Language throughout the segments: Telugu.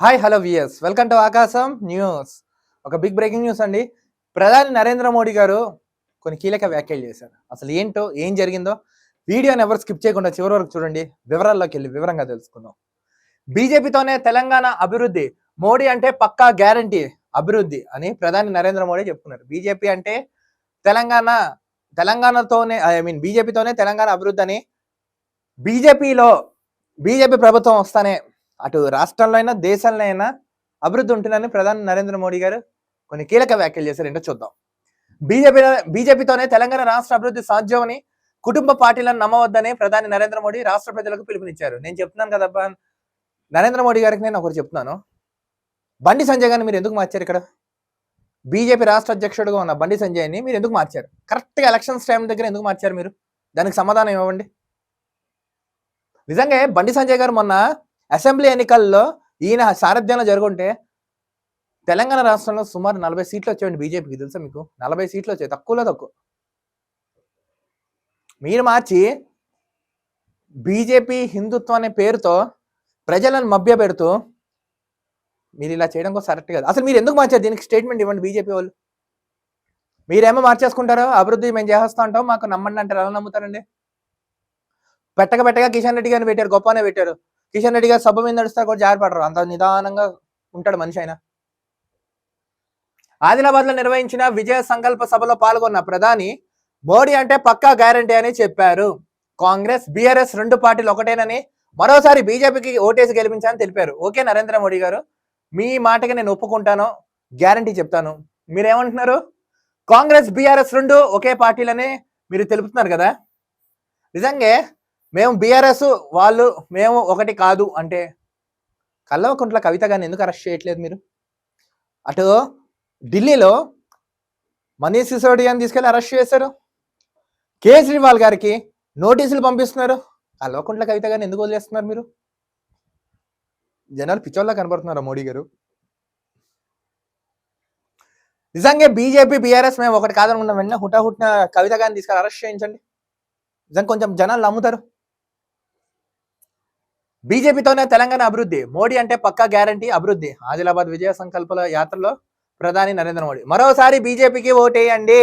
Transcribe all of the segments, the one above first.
Hi hello viewers welcome to Aakasam news ఒక బిగ్ బ్రేకింగ్ న్యూస్ అండి. ప్రధాని నరేంద్ర మోడీ గారు కొన్ని కీలక వ్యాఖ్యలు చేశారు. అసలు ఏంటో ఏం జరిగిందో వీడియోని ఎవరు స్కిప్ చేయకుండా చివరి వరకు చూడండి. వివరాల్లోకి వెళ్ళి వివరంగా తెలుసుకుందాం. బీజేపీతోనే తెలంగాణ అభివృద్ధి మోడీ అంటే పక్కా గ్యారంటీ అభివృద్ధి అని ప్రధాని నరేంద్ర మోడీ చెప్పుకున్నారు. బీజేపీ అంటే తెలంగాణ తెలంగాణతోనే ఐ మీన్ బీజేపీతోనే తెలంగాణ అభివృద్ధి అని బీజేపీలో బీజేపీ ప్రభుత్వం వస్తానే అటు రాష్ట్రంలో అయినా దేశంలో అయినా అభివృద్ధి ఉంటుందని ప్రధాని నరేంద్ర మోడీ గారు కొన్ని కీలక వ్యాఖ్యలు చేశారు. ఏంటో చూద్దాం. బీజేపీ బీజేపీతోనే తెలంగాణ రాష్ట్ర అభివృద్ధి సాధ్యమని కుటుంబ పార్టీలను నమ్మవద్దని ప్రధాని నరేంద్ర మోడీ రాష్ట్ర ప్రజలకు పిలుపునిచ్చారు. నేను చెప్తున్నాను కదబ్బా నరేంద్ర మోడీ గారికి నేను ఒకరు చెప్తున్నాను. బండి సంజయ్ గారిని మీరు ఎందుకు మార్చారు ఇక్కడ? బీజేపీ రాష్ట్ర అధ్యక్షుడిగా ఉన్న బండి సంజయ్ని మీరు ఎందుకు మార్చారు? కరెక్ట్గా ఎలక్షన్స్ టైం దగ్గర ఎందుకు మార్చారు మీరు? దానికి సమాధానం ఇవ్వండి. నిజంగా బండి సంజయ్ గారు మొన్న అసెంబ్లీ ఎన్నికల్లో ఈయన సారథ్యంలో జరుగుంటే తెలంగాణ రాష్ట్రంలో సుమారు నలభై సీట్లు వచ్చేయండి బీజేపీకి తెలుసా మీకు? నలభై సీట్లు వచ్చాయి తక్కువలో తక్కువ. మీరు మార్చి బీజేపీ హిందుత్వం అనే పేరుతో ప్రజలను మభ్య పెడుతూ మీరు ఇలా చేయడం కోసం కరెక్ట్ కాదు. అసలు మీరు ఎందుకు మార్చారు? దీనికి స్టేట్మెంట్ ఇవ్వండి బీజేపీ వాళ్ళు. మీరేమో మార్చేసుకుంటారో? అభివృద్ధి మేము చేస్తా ఉంటాం మాకు నమ్మండి అంటారు. ఎలా నమ్ముతారండి? పెట్టక పెట్టగా కిషన్ రెడ్డి గారిని పెట్టారు గొప్పనే పెట్టారు. కిషన్ రెడ్డి గారు సభ మీద నడుస్తా కూడా జారిపడరు. అంత నిదానంగా ఉంటాడు మనిషి అయినా ఆదిలాబాద్లో నిర్వహించిన విజయ సంకల్ప సభలో పాల్గొన్న ప్రధాని మోడీ అంటే పక్కా గ్యారంటీ అని చెప్పారు. కాంగ్రెస్ బీఆర్ఎస్ రెండు పార్టీలు ఒకటేనని మరోసారి బీజేపీకి ఓటేసి గెలిపించాలని తెలిపారు. ఓకే నరేంద్ర మోడీ గారు మీ మాటకి నేను ఒప్పుకుంటాను గ్యారంటీ చెప్తాను. మీరేమంటున్నారు? కాంగ్రెస్ బీఆర్ఎస్ రెండు ఒకే పార్టీలని మీరు తెలుపుతున్నారు కదా? నిజంగా మేము బీఆర్ఎస్ వాళ్ళు మేము ఒకటి కాదు అంటే కల్లవకుంట్ల కవిత గారిని ఎందుకు అరెస్ట్ చేయట్లేదు మీరు? అటు ఢిల్లీలో మనీష్ సిసోడియాని తీసుకెళ్ళి అరెస్ట్ చేశారు. కేజ్రీవాల్ గారికి నోటీసులు పంపిస్తున్నారు. కల్వకుంట్ల కవిత గారిని ఎందుకు వదిలేస్తున్నారు మీరు? జనాలు పిచ్చోళ్ళ కనబడుతున్నారా మోడీ గారు? నిజంగా బీజేపీ బీఆర్ఎస్ మేము ఒకటి కాదనుకున్నాం వెంటనే హుటాహుట్న కవిత గారిని తీసుకెళ్ళి అరెస్ట్ చేయించండి. నిజంగా కొంచెం జనాలు నమ్ముతారు. బీజేపీతోనే తెలంగాణ అభివృద్ధి. మోడీ అంటే పక్కా గ్యారంటీ అభివృద్ధి. ఆదిలాబాద్ విజయ సంకల్పల యాత్రలో ప్రధాని నరేంద్ర మోడీ. మరోసారి బీజేపీకి ఓటేయండి.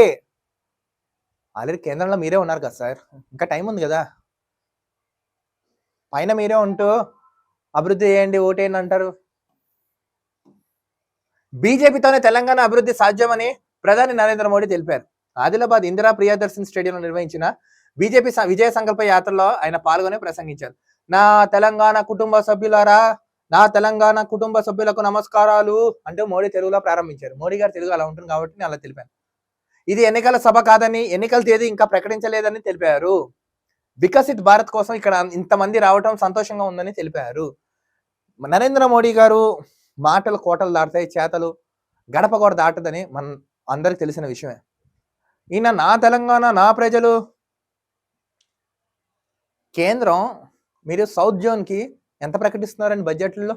ఆల్రెడీ కేంద్రంలో మీరే ఉన్నారు కదా సార్. ఇంకా టైం ఉంది కదా. పైన మీరే ఉంటూ అభివృద్ధి చేయండి ఓటేయండి అంటారు. బీజేపీతోనే తెలంగాణ అభివృద్ధి సాధ్యమని ప్రధాని నరేంద్ర మోడీ తెలిపారు. ఆదిలాబాద్ ఇందిరా ప్రియదర్శన్ స్టేడియంలో నిర్వహించిన బీజేపీ విజయ సంకల్ప యాత్రలో ఆయన పాల్గొని ప్రసంగించారు. నా తెలంగాణ కుటుంబ సభ్యులారా నా తెలంగాణ కుటుంబ సభ్యులకు నమస్కారాలు అంటూ మోడీ తెలుగులో ప్రారంభించారు. మోడీ గారు తెలుగు అలా ఉంటుంది కాబట్టి నేను అలా తెలిపాను. ఇది ఎన్నికల సభ కాదని ఎన్నికల తేదీ ఇంకా ప్రకటించలేదని తెలిపారు. వికసిత్ భారత్ కోసం ఇక్కడ ఇంతమంది రావటం సంతోషంగా ఉందని తెలిపారు. నరేంద్ర మోడీ గారు మాటలు కోటలు దాటుతాయి చేతలు గడప కూడా దాటదని మన అందరికి తెలిసిన విషయమే. ఈయన నా తెలంగాణ నా ప్రజలు కేంద్రం మీరు సౌత్ జోన్కి ఎంత ప్రకటిస్తున్నారండి బడ్జెట్లలో?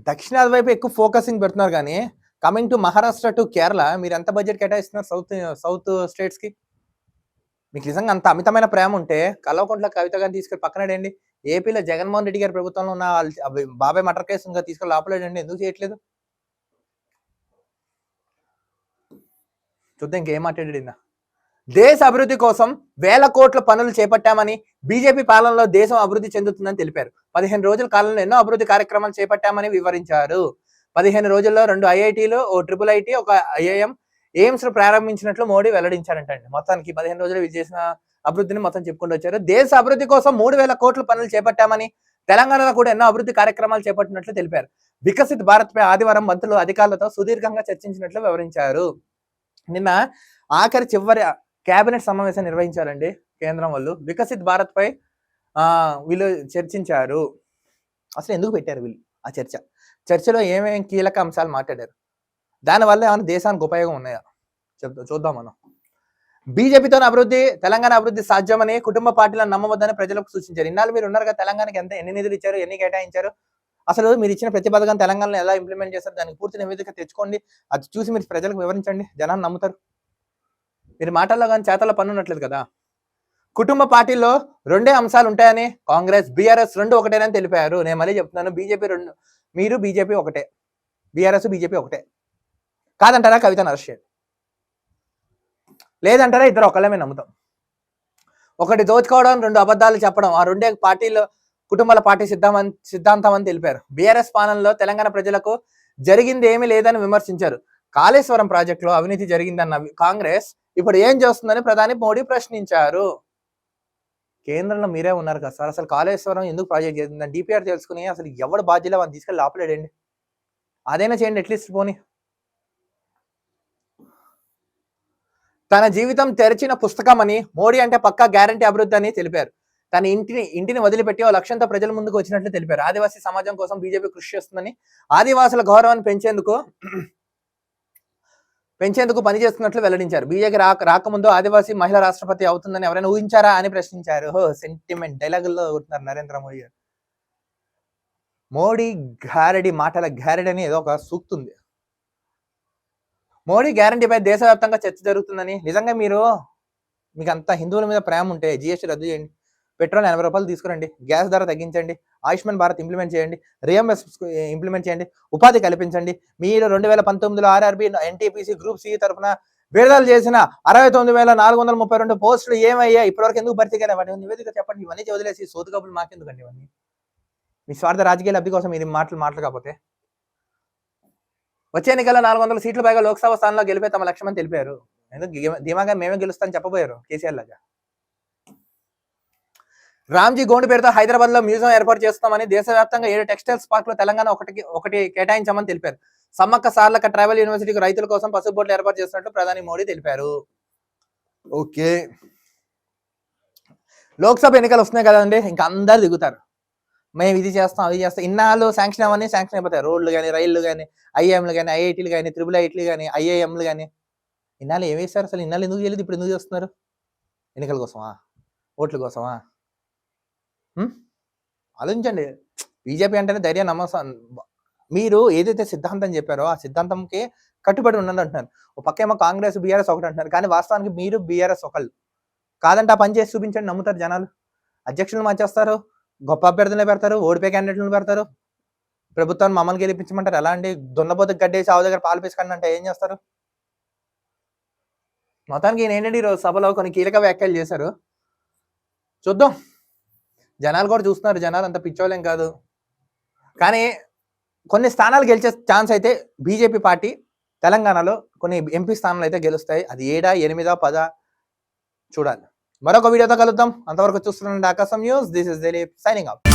దక్షిణాది వైపు ఎక్కువ ఫోకసింగ్ పెడుతున్నారు కానీ coming to Maharashtra to Kerala మీరు ఎంత బడ్జెట్ కేటాయిస్తున్నారు సౌత్ సౌత్ స్టేట్స్కి? మీకు నిజంగా అంత అమితమైన ప్రేమ ఉంటే కల్వకుంట్ల కవిత గారిని తీసుకెళ్ళి పక్కనడండి ఏపీలో జగన్మోహన్ రెడ్డి గారి ప్రభుత్వంలో ఉన్న వాళ్ళ- బాబాయ్ మటర్ కేసు ఇంకా తీసుకెళ్ళి లోపలేడండి. ఎందుకు చేయట్లేదు? చూద్దాం ఇంకేం మాట్లాడాడు దేశ అభివృద్ధి కోసం వేల కోట్ల పనులు చేపట్టామని బీజేపీ పాలనలో దేశం అభివృద్ధి చెందుతుందని తెలిపారు. పదిహేను రోజుల కాలంలో ఎన్నో అభివృద్ధి కార్యక్రమాలు చేపట్టామని వివరించారు. పదిహేను రోజుల్లో రెండు ఐఐటీలు ఓ ట్రిపుల్ ఐటీ ఒక ఐఐఎం ఎయిమ్స్ను ప్రారంభించినట్లు మోడీ వెల్లడించారంటండి. మొత్తానికి పదిహేను రోజులు చేసిన అభివృద్ధిని మొత్తం చెప్పుకుంటూ వచ్చారు. దేశ అభివృద్ధి కోసం మూడు వేల కోట్ల పనులు చేపట్టామని తెలంగాణలో కూడా ఎన్నో అభివృద్ధి కార్యక్రమాలు చేపట్టినట్లు తెలిపారు. వికసిత్ భారత్ పై ఆదివారం మంత్రులు అధికారులతో సుదీర్ఘంగా చర్చించినట్లు వివరించారు. నిన్న ఆఖరి చివరి కేబినెట్ సమావేశం నిర్వహించారండి కేంద్రం వాళ్ళు. వికసిత్ భారత్ పై వీళ్ళు చర్చించారు. అసలు ఎందుకు పెట్టారు వీళ్ళు ఆ చర్చ? చర్చలో ఏమేమి కీలక అంశాలు మాట్లాడారు? దానివల్ల ఏమైనా దేశానికి ఉపయోగం ఉన్నాయా? చెప్తా చూద్దాం మనం. బీజేపీతో అభివృద్ధి తెలంగాణ అభివృద్ధి సాధ్యమని కుటుంబ పార్టీలను నమ్మవద్దని ప్రజలకు సూచించారు. ఇన్నాళ్ళు మీరు ఉన్నారు కదా తెలంగాణకి ఎంత ఎన్ని నిధులు ఇచ్చారు ఎన్ని కేటాయించారు? అసలు మీరు ఇచ్చిన ప్రతి పథకం తెలంగాణలో ఎలా ఇంప్లిమెంట్ చేస్తారు? దానికి పూర్తి నివేదిక తెచ్చుకోండి. అది చూసి మీరు ప్రజలకు వివరించండి. జనాన్ని నమ్ముతారు. మీరు మాటల్లో కానీ చేతల్లో పన్నున్నట్లేదు కదా? కుటుంబ పార్టీలో రెండే అంశాలు ఉంటాయని కాంగ్రెస్ బీఆర్ఎస్ రెండు ఒకటేనని తెలిపారు. నేను మళ్ళీ చెప్తున్నాను బీజేపీ రెండు మీరు బీజేపీ ఒకటే. బీఆర్ఎస్ బీజేపీ ఒకటే. కాదంటారా కవిత అరెస్ట్ లేదంటారా ఇద్దరు ఒకళ్ళమే నమ్ముతాం. ఒకటి దోచుకోవడం రెండు అబద్ధాలు చెప్పడం ఆ రెండే పార్టీలో కుటుంబాల పార్టీ సిద్ధాంతం సిద్ధాంతం అని తెలిపారు. బీఆర్ఎస్ పాలనలో తెలంగాణ ప్రజలకు జరిగింది ఏమీ లేదని విమర్శించారు. కాళేశ్వరం ప్రాజెక్టులో అవినీతి జరిగిందన్న కాంగ్రెస్ ఇప్పుడు ఏం చేస్తుందని ప్రధాని మోడీ ప్రశ్నించారు. కేంద్రంలో మీరే ఉన్నారు కదా సార్. అసలు కాళేశ్వరం ఎందుకు ప్రాజెక్ట్ చేసిందని డిపిఆర్ తెలుసుకుని అసలు ఎవడు బాధ్యత వాళ్ళు తీసుకెళ్ళి లోపలేడండి అదైనా చేయండి అట్లీస్ట్ పోనీ. తన జీవితం తెరిచిన పుస్తకం అని మోడీ అంటే పక్కా గ్యారంటీ అభివృద్ధి అని తెలిపారు. తన ఇంటిని ఇంటిని వదిలిపెట్టి ఓ లక్ష్యంతో ప్రజల ముందుకు వచ్చినట్లు తెలిపారు. ఆదివాసీ సమాజం కోసం బీజేపీ కృషి చేస్తుందని ఆదివాసుల గౌరవాన్ని పెంచేందుకు పెంచేందుకు పనిచేస్తున్నట్లు వెల్లడించారు. బీజేపీ రాక రాకముందు ఆదివాసీ మహిళా రాష్ట్రపతి అవుతుందని ఎవరైనా ఊహించారా అని ప్రశ్నించారు. హో సెంటిమెంట్ డైలాగుల్లో కొడుతున్నారు నరేంద్ర మోడీ గారు. మోడీ గారడి మాటల గారడి అని ఏదో ఒక సూక్తుంది మోడీ గ్యారంటీపై దేశవ్యాప్తంగా చర్చ జరుగుతుందని నిజంగా మీరు మీకు అంత హిందువుల మీద ప్రేమ ఉంటే జిఎస్టీ రద్దు చేయండి. పెట్రోల్ ఎనభై రూపాయలు తీసుకురండి. గ్యాస్ ధర తగ్గించండి. ఆయుష్మాన్ భారత్ ఇంప్లిమెంట్ చేయండి రియంబర్స్ ఇంప్లిమెంట్ చేయండి ఉపాధి కల్పించండి. మీరు రెండు వేల పంతొమ్మిదిలో ఆర్ఆర్బి ఎన్టీపీసీ గ్రూప్ సి తరఫున విడుదల చేసిన అరవై తొమ్మిది వేల నాలుగు వందల ముప్పై రెండు పోస్టులు ఏమయ్యాయి? ఇప్పటివరకు ఎందుకు భర్తీ కానీ వాటి నివేదిక చెప్పండి. ఇవన్నీ వదిలేసి సోదు కబులు మాకెందుకండి ఇవన్నీ? మీ స్వార్థ రాజకీయ లబ్ధి కోసం ఇది మాటలు మాటలు కాకపోతే వచ్చే ఎన్నికల్లో నాలుగు వందల సీట్లు పైగా లోక్సభ స్థానంలో గెలిపే తమ లక్ష్యమని తెలిపారు. ఎందుకు? ధీమాగా మేమే గెలుస్తామని చెప్పబోయారు కేసీఆర్ లాగా. రామ్జీ గోండు పేరుతో హైదరాబాద్లో మ్యూజియం ఏర్పాటు చేస్తామని దేశవ్యాప్తంగా ఏడు టెక్స్టైల్స్ పార్క్లో తెలంగాణ ఒకటికి ఒకటి కేటాయించామని తెలిపారు. సమ్మక్క సార్లక ట్రైబల్ యూనివర్సిటీకి రైతుల కోసం పసుపు బోర్డులు ఏర్పాటు చేస్తున్నట్లు ప్రధాని మోడీ తెలిపారు. ఓకే. లోక్సభ ఎన్నికలు వస్తున్నాయి కదండి ఇంకా అందరు దిగుతారు. మేము ఇది చేస్తాం అది చేస్తాం. ఇన్నాళ్ళు శాంక్షన్ అవన్నీ శాంక్షన్ అయిపోతాయి. రోడ్లు కానీ రైళ్ళు కానీ ఐఏఎంలు కానీ ఐఐటీలు కానీ త్రిబుల్ ఐటీలు కానీ ఐఐఎంలు కానీ. ఇన్నాళ్ళు ఏమి వేస్తారు అసలు? ఇన్నాళ్ళు ఎందుకు చేయలేదు? ఇప్పుడు ఎందుకు చేస్తున్నారు? ఎన్నికల కోసమా? ఓట్ల కోసమా? ఆలోచించండి. బీజేపీ అంటేనే ధైర్యం నమ్మసం. మీరు ఏదైతే సిద్ధాంతం చెప్పారో ఆ సిద్ధాంతంకి కట్టుబడి ఉన్నది అంటున్నారు. ఒక పక్కేమో కాంగ్రెస్ బీఆర్ఎస్ ఒకటి అంటున్నారు. కానీ వాస్తవానికి మీరు బీఆర్ఎస్ ఒకళ్ళు. కాదంటే ఆ పని చేసి చూపించండి నమ్ముతారు జనాలు. అధ్యక్షులు మార్చేస్తారు గొప్ప అభ్యర్థులే పెడతారు ఓడిపోయే క్యాండిడేట్లను పెడతారు. ప్రభుత్వాన్ని మమ్మల్ని గెలిపించమంటారు. ఎలా అండి? దున్నపోతు గడ్డేసి ఆవు దగ్గర పాలు పిసుకండి అంటే ఏం చేస్తారు? మొత్తానికి ఈయన ఏంటంటే ఈరోజు సభలో కొన్ని కీలక వ్యాఖ్యలు చేశారు. చూద్దాం. జనాలు కూడా చూస్తున్నారు. జనాలు అంత పిచ్చోలేం కాదు. కానీ కొన్ని స్థానాలు గెలిచే ఛాన్స్ అయితే బీజేపీ పార్టీ తెలంగాణలో కొన్ని ఎంపీ స్థానాలు అయితే గెలుస్తాయి. అది ఏడా ఎనిమిదా పదా చూడాలి. మరొక వీడియోతో కలుద్దాం. అంతవరకు చూస్తున్నాండి Aakasam news. This is Dilip signing up